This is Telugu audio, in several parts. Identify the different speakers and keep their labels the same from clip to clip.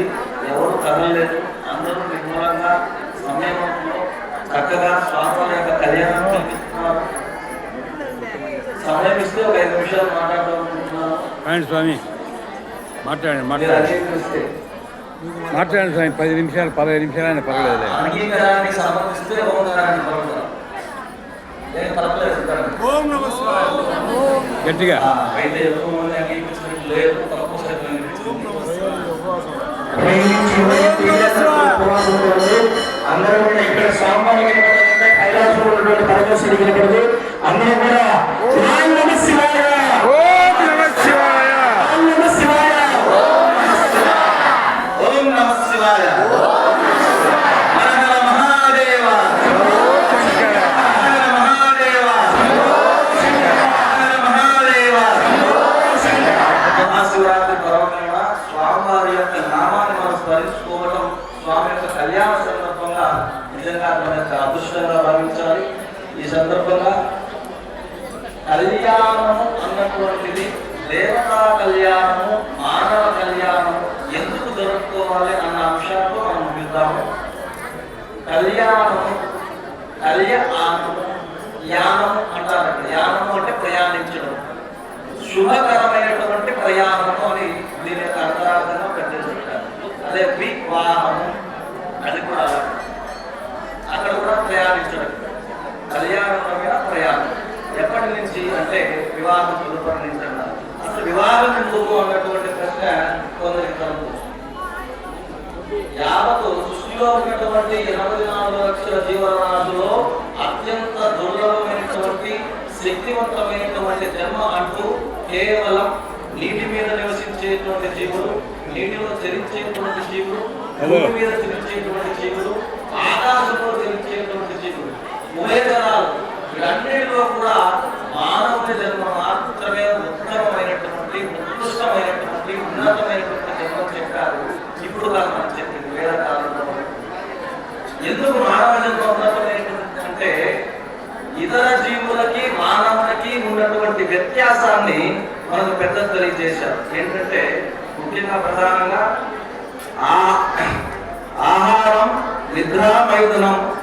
Speaker 1: ఉంది ఎవరు కదలలేదు. అందరూ నిర్మలంగా సమయంలో చక్కగా స్వామి యొక్క కళ్యాణం కల్పిస్తున్నారు సమయం ఇస్తే ఒక ఐదు నిమిషాలు మాట్లాడాలనుకుంటున్నాను
Speaker 2: స్వామి మాట్లాడండి స్వామి పది నిమిషాలు పదహైదు నిమిషాలు అయినా పర్వాలేదులే.
Speaker 1: అంగీకారానికి సమర్పిస్తే ఓంకారానికి పర్వాలేదు. పర్వాలేదు
Speaker 2: గట్టిగా.
Speaker 1: అయితే ఎక్కువ మంది అంగీకరించినట్టు లేదు తక్కువ శాతం. అందరూ కూడా ఇక్కడ సామాన్య కైలాసంలో ఉన్నటువంటి పరమేశ్వరి అందరూ కూడా నామాన్ని స్వామి యొక్క కళ్యాణ సందర్భంగా నిజంగా మన యొక్క అదృష్టంగా భావించాలి. ఈ సందర్భంగా కళ్యాణము అన్నటువంటిది దేవతా కళ్యాణము మానవ కళ్యాణము ఎందుకు జరుపుకోవాలి అన్న అంశాలతో మనం ముగిద్దాము. కళ్యాణము కళ్యాణము యానము అంటారు యానము అంటే ప్రయాణించడం. శుభకరమైనటువంటి ప్రయాణం అని దీని యొక్క అర్థార్థంగా పెట్టేసుకుంటారు అదే వివాహము అది కూడా అలాగే. అక్కడ కూడా ప్రయాణించడం కళ్యాణం మీద ప్రయాణం. ఎప్పటి నుంచి అంటే వివాహం తదుపరి నుంచి అన్నారు. అసలు వివాహం ఎందుకు అన్నటువంటి ప్రశ్న కొందరికి కలుగుతుంది. సృష్టిలో ఉన్నటువంటి ఎనభై నాలుగు లక్షల జీవరాశుల్లో అత్యంత దుర్లభమైనటువంటి శక్తివంతమైనటువంటి జన్మ అంటూ కేవలం నీటి మీద నివసించేటువంటి జీవులు నీటిలో చరించేటువంటి జీవులు భూమి మీద చరించేటువంటి జీవులు ఆకాశంలో చరించేటువంటి జీవులు. ఉభయతరాలు. వీటన్నిటిలో కూడా మానవుని జన్మ మాత్రమే ఉత్తమమైనటువంటి ఉత్కృష్టమైనటువంటి ఉన్నతమైనటువంటి జన్మ చెప్పారు. ఇప్పుడు కాదు మనం చెప్పింది వేద కాలంలో. ఎందుకు మానవ జన్మ ఉన్నతమైనటువంటి అంటే ఇతర జీవులకి మానవులకి ఉన్నటువంటి వ్యత్యాసాన్ని మనకు పెద్దలు తెలియజేశారు. ఏంటంటే ముఖ్యంగా ప్రధానంగా ఆ ఆహారం నిద్రా మైథునం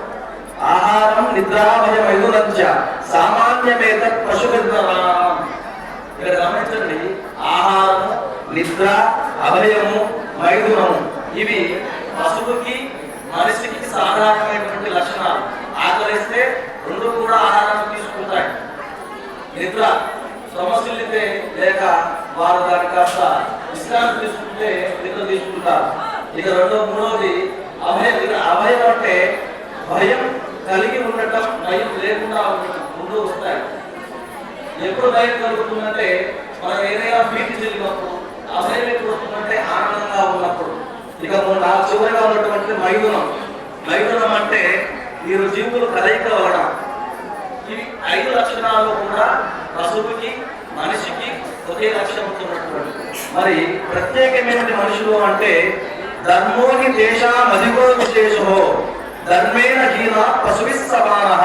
Speaker 1: ఆహారం నిద్రాభయమయునంచ సామాన్యమేత పశు ఇక్కడ గమనించండి ఆహారము నిద్ర అభయము మైథునము ఇవి పశువుకి మనిషికి సాధారణమైనటువంటి లక్షణాలు. ఆకలిస్తే రెండు కూడా ఆహారం తీసుకుంటాయి. నిద్ర సమస్యలైతే లేక వారు దాని కాస్త విశ్రాంతి తీసుకుంటే నిద్ర తీసుకుంటారు. ఇక రెండో మూడోది అభయం అభయం అంటే భయం కలిగి ఉండటం భయం లేకుండా ఉండటం ముందు వస్తాయి. ఎప్పుడు భయం కలుగుతుందంటే మనం ఏదైనా భీతి జరిగినప్పుడు అభయం ఎప్పుడు వస్తుందంటే ఆనందంగా ఉన్నప్పుడు. ఇక మొన్న చివరిగా ఉన్నటువంటి మైథునం. మైథునం అంటే మీరు జీవులు కలయిక వలన ఇవి ఐదు లక్షణాలు కూడా పశువుకి మనిషికి ఒకే లక్ష్యం ఉన్నటువంటి. మరి ప్రత్యేకమైన మనుషులు అంటే ధర్మోని దేశ అధికో విశేషో ధర్మేణ హీన పశువి సమాన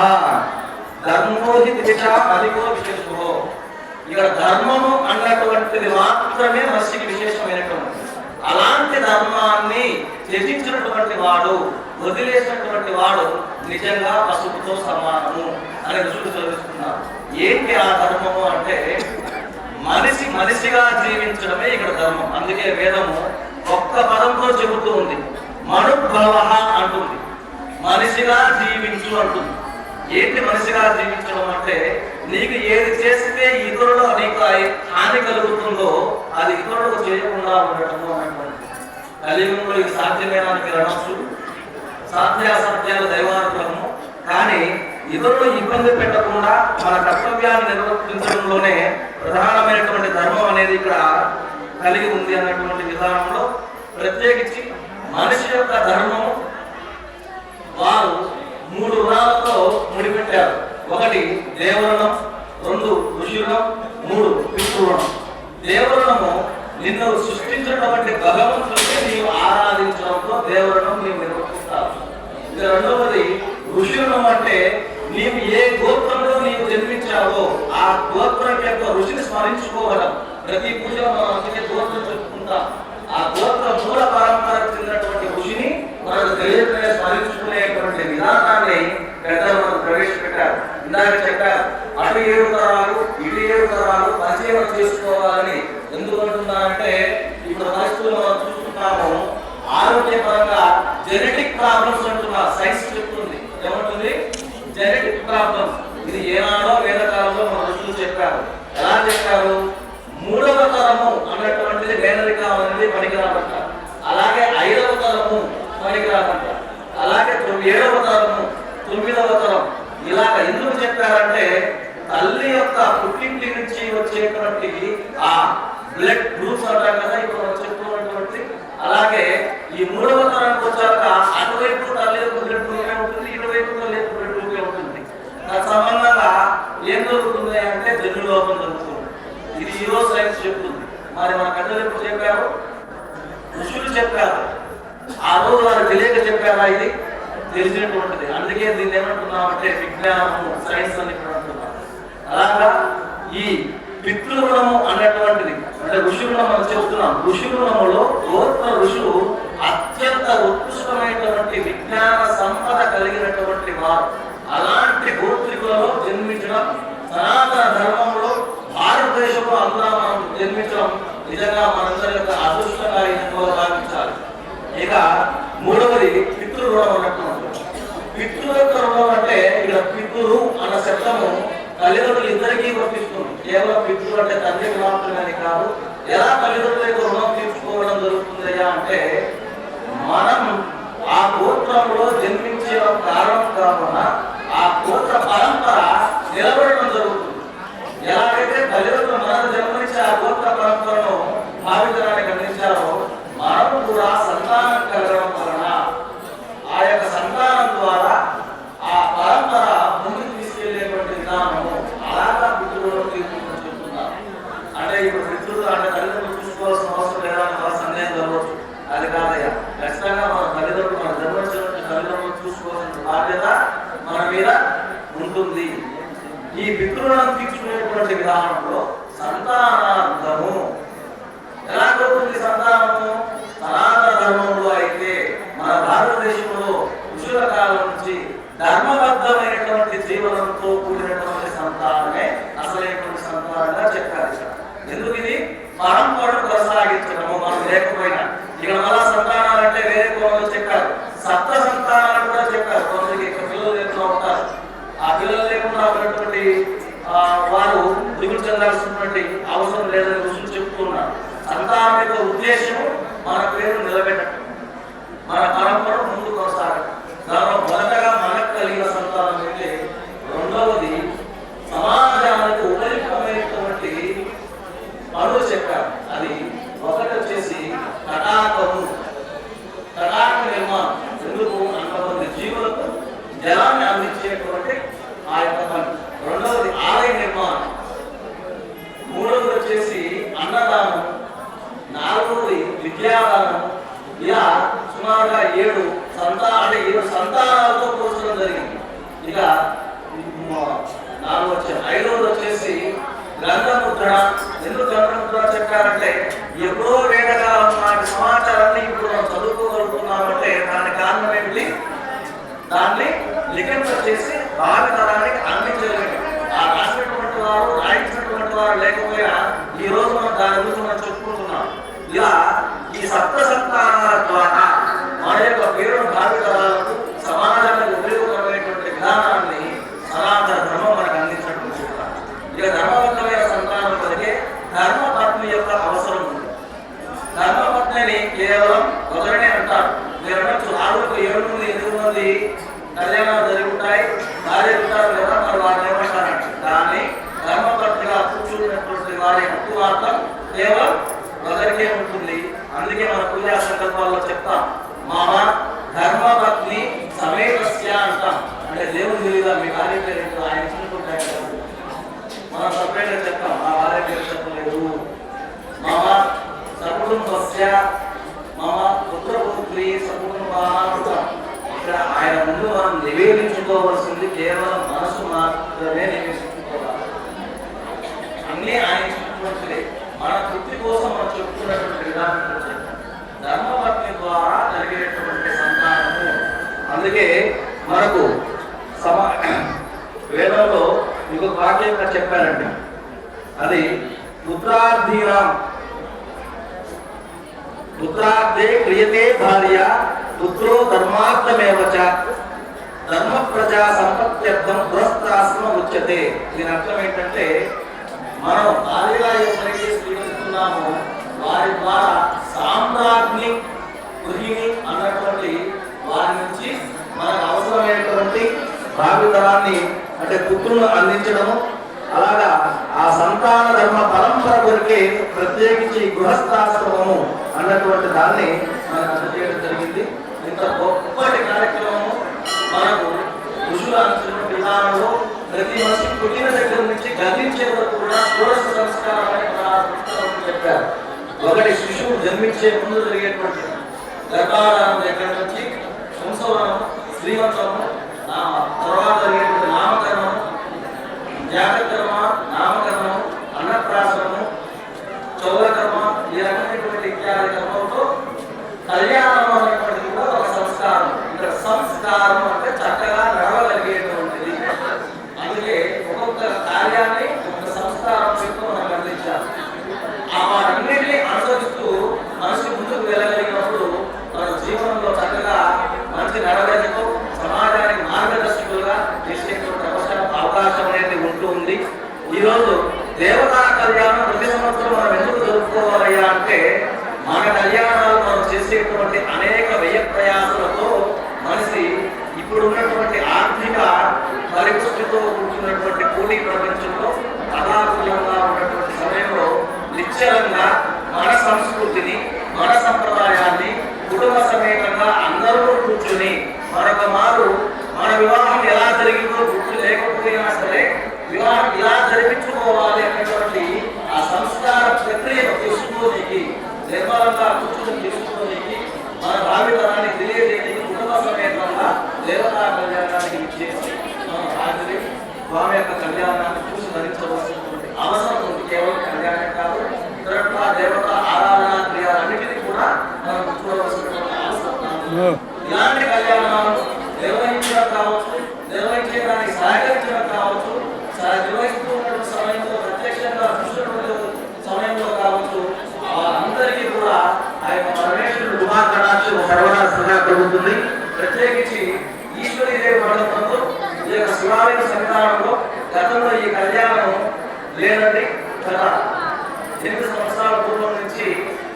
Speaker 1: ధర్మోహి దేశాం అధికో విశేషో ఇక్కడ ధర్మము అన్నటువంటిది మాత్రమే మనిషికి విశేషమైనటువంటి అలాంటి ధర్మాన్ని త్యజించినటువంటి వాడు వదిలేసినటువంటి వాడు నిజంగా పశువుతో సమానము అని ఋషులు చదువుతున్నారు ఏంటి ఆ ధర్మము అంటే మనిషి మనిషిగా జీవించడమే ఇక్కడ ధర్మం. అందుకే వేదము ఒక్క పదంతో చెబుతూ ఉంది. మనుభవ అంటుంది. మనిషిగా జీవించు అంటుంది. ఏంటి మనిషిగా జీవించడం అంటే నీకు ఏది చేస్తే ఇతరులు నీకు హాని కలుగుతుందో అది ఇతరులకు చేయకుండా ఉండటము అన్నటువంటి కలియుగంలో ఇది సాధ్యమేనా అని మీరు అనొచ్చు. సాధ్యాసాధ్యాలు దైవానుగ్రహము. కానీ ఇతరులు ఇబ్బంది పెట్టకుండా మన కర్తవ్యాన్ని నిర్వర్తించడంలోనే ప్రధానమైనటువంటి ధర్మం అనేది ఇక్కడ కలిగి ఉంది అన్నటువంటి విధానంలో ప్రత్యేకించి మనిషి యొక్క ధర్మము వారు మూడు రుణాలతో ముడిపెట్టారు. ఒకటి దేవరుణం రెండు ఋషులం మూడు పితృణం దేవరుణము నిన్ను సృష్టించినటువంటి భగవంతుడిని నీవు ఆరాధించడంతో దేవరుణం నీవు నిర్వర్తిస్తావు. ఇక రెండవది ఋషులం అంటే నీవు ఏ గోత్రంలో నీవు జన్మించావో ఆ గోత్రం యొక్క ఋషిని స్మరించుకోవడం. ప్రతి పూజలో మనం అందుకే గోత్రం చెప్పుకుంటాం. ఆ గోత్ర మూల పరంపరా చెందినటువంటి ఋషిని మనకు స్మారించుకోవాలి విధానాన్ని పెద్దలు మనం ప్రవేశపెట్టారు. ఇందాక చెప్పారు అటు ఏడు తరాలు ఇటు ఏడు తరాలు పరిచయం చేసుకోవాలని ఎందుకంటున్నారంటే ఇప్పుడు పరిస్థితులు మనం చూస్తున్నాము ఆరోగ్యపరంగా జెనెటిక్ ప్రాబ్లమ్స్ అంటున్నా సైన్స్ చెప్తుంది. ఏమంటుంది? జెనెటిక్ ప్రాబ్లమ్స్ ఇది ఏనాడో వేదకాలంలో మన ఋషులు చెప్పారు. ఎలా చెప్పారు? మూడవ తరము అన్నటువంటిది మేనరికం అనేది రాబట్టారు అలాగే ఐదవ తరము పనికిరామంటారు అలాగే ఏడవ తరము తొమ్మిదవ తరం. ఇలాగ ఎందుకు చెప్పారంటే తల్లి యొక్క పుట్టింటి నుంచి వచ్చేటువంటి ఆ బ్లడ్ గ్రూప్స్ అంటాం కదా ఇప్పుడు మనం చెప్పుకున్నటువంటి అలాగే ఈ మూడవ తరానికి వచ్చాక అటువైపు తల్లి యొక్క బ్లడ్ గ్రూపే ఉంటుంది ఇటువైపు తల్లి యొక్క బ్లడ్ గ్రూపే ఉంటుంది. దాని సంబంధంగా ఏం జరుగుతుంది అంటే జన్యులోపం జరుగుతుంది. ఇది ఈరోజు సైన్స్ చెప్తుంది. మరి మన పెద్దలు ఎప్పుడు చెప్పారు? ఋషులు చెప్పారు. ఆ రోజు వారు తెలియక చెప్పారా ఇది? తెలిసినటువంటిది అందుకే దీన్ని ఏమంటున్నాం అంటే విజ్ఞానము సైన్స్ అని అంటున్నాం. అలాగా ఈ పితృగుణము అన్నటువంటిది అంటే ఋషులను మనం చెప్తున్నాం ఋషుగుణములో గోత్ర ఋషులు అత్యంత ఉత్కృష్టమైనటువంటి విజ్ఞాన సంపద కలిగినటువంటి వారు. అలాంటి గోత్రికులలో జన్మించడం సనాతన ధర్మంలో భారతదేశంలో అందులో మనం జన్మించడం నిజంగా మనందరి యొక్క అదృష్టంగా ఇందులో భావించాలి. ఇక మూడవది పితృ రుణం అన్నట్టు పితృ యొక్క రుణం అంటే ఇక్కడ పితృ అన్న శబ్దము తల్లిదండ్రులు ఇద్దరికీ వర్తిస్తుంది కేవలం పితృ అంటే తండ్రికి మాత్రమే కాదు ఎలా తల్లిదండ్రుల యొక్క రుణం తీర్చుకోవడం జరుగుతుందయ్యా అంటే మనం ఆ గోత్రంలో జన్మించడం కారణం కావున ఆ గోత్ర పరంపర నిలబడడం జరుగుతుంది ఎలాగైతే తల్లిదండ్రులు మన జన్మనిచ్చి ఆ గోత్ర పరంపరను భావించడానికి అందించారో మనం కూడా సంతానం కలగడం వలన ఆ యొక్క సంతానం ద్వారా ఆ పరంపర ముందుకు తీసుకెళ్ళేటువంటి విధానము అలాగా పితృలను తీసుకుంటూ చెప్తున్నారు అంటే ఇప్పుడు పితృలు అంటే తల్లిదండ్రులు చూసుకోవాల్సిన అవసరం లేదా అని వాళ్ళ సందేహం కలవచ్చు అది కాదయ్యా ఖచ్చితంగా మన తల్లిదండ్రులు మన జన్మించినటువంటి తల్లిదండ్రులు చూసుకోవాల్సిన బాధ్యత మన మీద ఉంటుంది ఈ పితృలను తీర్చుకునేటువంటి విధానంలో సంతానార్థము ఎలా జరుగుతుంది సంతానము సనాతన ధర్మంలో అయితే మన భారతదేశంలో ఋషుల కాలం నుంచి ధర్మబద్ధమైనటువంటి జీవనంతో కూడినటువంటి సంతానమే అసలైనటువంటి సంతానంగా చెప్పారు ఎందుకు ఇది? పరంపరను కొనసాగించడము మనం లేకపోయినా. ఇక్కడ మళ్ళా సంతానాలు అంటే వేరే కోణంలో చెప్పారు. సప్త సంతానాలు కూడా చెప్పారు. కొందరికి ఇక్కడ పిల్లలు లేకుండా ఉంటారు. ఆ పిల్లలు లేకుండా ఉన్నటువంటి వారు దిగులు చెందాల్సినటువంటి అవసరం లేదని ఋషులు చెప్తున్నారు సంతానం యొక్క ఉద్దేశము మన పేరు నిలబెట్టడం మన పరంపర ముందు కొనసాగడం దానిలో మొదటగా మనకు కలిగిన సంతానం అయితే రెండవది సమాజానికి ఉపయుక్తమైనటువంటి పనులు చెప్పారు అది ఒకటి వచ్చేసి తటాకము తటాక నిర్మాణం ఎందుకు అంతమంది జీవులకు జలాన్ని అందించేటువంటి ఆ యొక్క పని రెండవది ఆలయ నిర్మాణం మూడవది వచ్చేసి అన్నదానం నాలుగవది విద్యాదానం ఇలా సుమారుగా ఏడు సంతాన అంటే ఏడు సంతానాలతో పోల్చడం జరిగింది. ఇక నాలుగు వచ్చే ఐదవది వచ్చేసి గ్రంథముద్రణ ఎందుకు గ్రంథముద్రణ చెప్పారంటే ఎప్పుడో వేదకాలం నాటి సమాచారాన్ని ఇప్పుడు మనం చదువుకోగలుగుతున్నామంటే దానికి కారణం ఏమిటి దాన్ని లిఖించ చేసి భావితరానికి అందించగలిగింది అందించలేదు ఆ రాసినటువంటి వారు రాయించినటువంటి వారు లేకపోయినా ఈ రోజు మనం దాని గురించి మనం చెప్పుకుంటున్నాం ఇలా ఈ సప్త సంతానాల ద్వారా మన యొక్క పేరును భావి తరాలకు సమాజానికి ఉపయోగకరమైనటువంటి విధానాన్ని సనాతన ధర్మం మనకు అందించినట్టు చెప్తారు ఇక ధర్మబద్ధమైన సంతానం కొరకే ధర్మ పత్ని యొక్క అవసరం ఉంది ధర్మపత్నిని కేవలం ఒకరినే అంటారు మీరు అనొచ్చు ఆరుగురు ఏడు మంది ఎనిమిది మంది కళ్యాణాలు జరిగి ఉంటాయి భార్య ఉంటారు కదా మరి వారిని ఏమంటారంట కానీ ధర్మపత్నిగా కూర్చున్నటువంటి వారి హక్కు మాత్రం కేవలం ఒకరికే ఉంటుంది. అందుకే మన పూజా సందర్భాల్లో చెప్తాం మామ ధర్మపత్ని సమేతస్య అంటాం. అంటే దేవుని తెలియదా మీ భార్య పేరు ఆయన చూసుకుంటాడు మనం సపరేట్గా చెప్తాం మా భార్య పేరు చెప్పలేదు. మామ సకుటుంబస్య మమ పుత్రపుత్రి అంటాం. ఇక్కడ ఆయన ముందు మనం నివేదించుకోవాల్సింది కేవలం మనసు మాత్రమే నివేదించుకోవాలి అన్నీ ఆయన ఇచ్చినటువంటిదే కోసం మనం విధానం ద్వారా జరిగేటువంటి సంతానము. అందుకే మనకు సమా వేదంలో ఇంకొక వాక్యంగా చెప్పారండి. అది పుత్రార్థీనాం పుత్రార్థే క్రియతే భార్య పుత్రో ధర్మార్థమేవ ధర్మ ప్రజా సంపత్త్యర్థం గృహస్థాశ్రమ ఉచ్యతే దీని అర్థం ఏంటంటే మనం భార్యగా ఎవరైతే స్వీకరిస్తున్నామో వారి ద్వారా సామ్రాజ్ఞి గృహిణి అన్నటువంటి వారి నుంచి మనకు అవసరమైనటువంటి భావితరాన్ని అంటే పుత్రులను అందించడము. అలాగా ఆ సంతాన ధర్మ పరంపర కొరికే ప్రత్యేకించి గృహస్థాశ్రమము అన్నటువంటి దాన్ని మనకు అందజేయడం జరిగింది. ఇంత గొప్పటి కార్యక్రమము మనకు ఋషులు అందించిన విధానంలో ప్రతి మనిషి పుట్టిన దగ్గర నుంచి గతించే వరకు కూడా షోడశ సంస్కారం అని చెప్పారు. ఒకటి శిశువు జన్మించే ముందు జరిగేటువంటి గర్భాధానం దగ్గర నుంచి వంశవరణం శ్రీమంతము ఆ తర్వాత జరిగేటువంటి నామకరణం జాతకర్మ నామకరణం అన్నప్రాసనము చౌరకర్మ ఈ రకమైనటువంటి ఇత్యాది కర్మలతో కళ్యాణం అనేటువంటిది కూడా ఒక సంస్కారం. ఇక్కడ సంస్కారం అంటే చక్కగా నడవగలిగేటువంటి అందుకే ఒక్కొక్క కార్యాన్ని ఒక సంస్కారం చెప్తూ మనం అందించాలి ఆ వాటన్నిటిని అనుసరిస్తూ మనిషి ముందుకు వెళ్ళగలిగినప్పుడు మన జీవనంలో చక్కగా మంచి నడవడికతో సమాజానికి మార్గదర్శకులుగా చేసేటువంటి అవసరం అవకాశం అనేది ఉంటూ ఉంది. ఈరోజు దేవతా కళ్యాణం ప్రతి సంవత్సరం మనం ఎందుకు జరుపుకోవాలయ్యా అంటే మన కళ్యాణాలు మనం చేసేటువంటి అనేక వ్యయ ప్రయాసాలతో మనిషి ఇప్పుడు ఉన్నటువంటి ఆర్థిక పరిపుష్టితో కూర్చున్నటువంటి పోటీ ప్రపంచంలో అనాకూలంగా నిశ్చలంగా మన సంస్కృతిని మన సంప్రదాయాన్ని కుటుంబ సమేతంగా అందరూ కూర్చొని మరొక మారు మన వివాహం ఎలా జరిగిందో గుర్తు లేకపోయినా సరే వివాహం ఇలా జరిపించుకోవాలి అనేటువంటి ఆ సంస్కార ప్రక్రియను తీసుకోనికి నిర్మలంగా కూర్చొని తీసుకోనికి మన భావితరాన్ని తెలియజేయడానికి కుటుంబ సమేతంగా దేవతా కళ్యాణానికి ఇచ్చేసి మన రాత్రి స్వామి యొక్క కళ్యాణాన్ని చూసి ధరించవలసినటువంటి అవసరం ఉంది. కేవలం కళ్యాణం కాదు ఇతరత్ర దేవత ఆరాధన క్రియాలన్నిటినీ కూడా మనం చూడవలసినటువంటి అవసరం ఉంది. ఇలాంటి కళ్యాణాలను నిర్వహించడం కావచ్చు నిర్వహించడానికి సహకరించడం కావచ్చు నిర్వహించ నిర్వహిస్తూ ఉన్నటువంటి సమయంలో ప్రత్యక్షంగా చూసినటువంటి సమయంలో కావచ్చు వారందరికీ కూడా ఆ యొక్క పరమేశ్వరుడు గుమాకటాక్షం సర్వదా సదా కలుగుతుంది ప్రత్యేకించి ఈశ్వరీదేవి మండపంలో ఈ యొక్క శివాలయ సన్నిధానంలో గతంలో ఈ కళ్యాణం లేదండి గత ఎనిమిది సంవత్సరాల పూర్వం నుంచి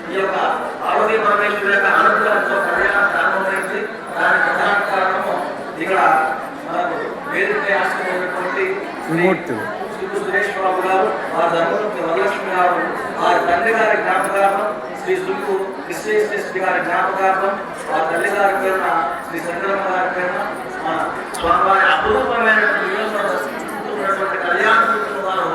Speaker 1: ఈ యొక్క పార్వతీ పరమేశ్వరు యొక్క అనుగ్రహంతో కళ్యాణం ప్రారంభమైంది దానికి ప్రధాన కారణము ఇక్కడ మనకు వేదిక ఆశ్రమైనటువంటి
Speaker 2: త్రిమూర్తులు.
Speaker 1: శ్రీ సురేష్ బాబు గారు వారి ధర్మపతి వరలక్ష్మి గారు వారి తండ్రి గారి జ్ఞాపకార్థం శ్రీ సుల్కు కృష్ణేశ్వరి గారి జ్ఞాపకార్థం వారి తల్లి గారి పేరున శ్రీ చంద్రమ్మ గారి పేరున మన స్వామివారి అపురూపమైనటువంటి నియోజకవర్గ దర్శించుకుంటున్నటువంటి కళ్యాణ కూతురు వారు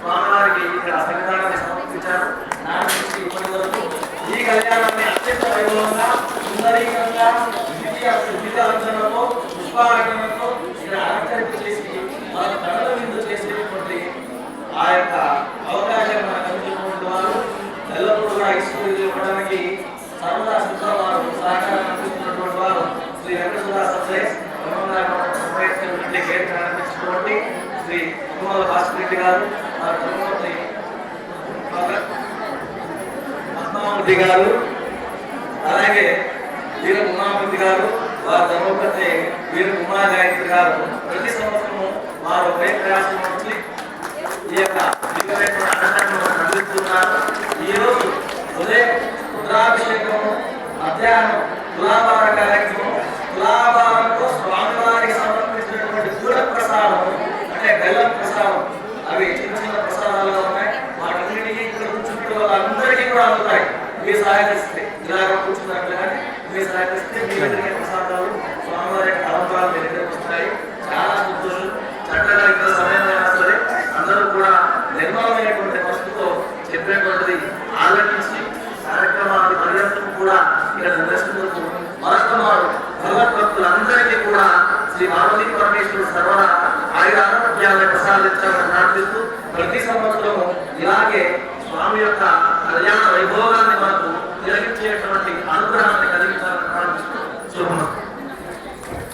Speaker 1: స్వామివారికి ఇక్కడ సంవిధానాన్ని సమర్పించారు నాటి నుంచి ఇప్పటి వరకు ఈ కళ్యాణాన్ని అత్యంత వైభవంగా సుందరీకంగా ద్వితీయ ద్వితీయ అలంకరణతో పుష్పాలంకరణతో ఇక్కడ అలంకరింపు చేసి మన కళల విందు చేసేటువంటి ఆ యొక్క అవకాశం మనకు అందించినటువంటి వారు ఎల్లప్పుడూ కూడా ఈశ్వరుడు ఇవ్వడానికి సర్వదా వారు సహకారం అందిస్తున్నటువంటి వారు శ్రీ వెంకటసుధా సత్యస్ నుండి గేట్ ప్రారంభించినటువంటి శ్రీ కుమార భాస్కర్ రెడ్డి గారు వారి ధర్మపతి పద్మావతి గారు అలాగే వీర ఉమామూర్తి గారు వారి ధర్మపతి వీర ఉమా గాయత్రి గారు. ప్రతి సంవత్సరము వారు ప్రయత్నం వచ్చి ఈ యొక్క దివ్యమైనటువంటి అన్నదానం అందిస్తున్నారు. ఈరోజు ఉదయం రుద్రాభిషేకం మధ్యాహ్నం తులాభార కార్యక్రమం తులాభారంలో స్వామివారికి సమర్పించినటువంటి కూడ ప్రసాదం అంటే బెల్లం ప్రసాదం. అవి చిన్న చిన్న ప్రసాదాలుగా ఉన్నాయి. వాటన్నిటికీ ఇక్కడ కూర్చుంటే వాళ్ళందరికీ కూడా అందుతాయి. మీ సహకరిస్తే ఇలాగ కూర్చున్నట్లు కానీ మీ సహకరిస్తే మీ ప్రసాదాలు స్వామివారి యొక్క అలంకారాలు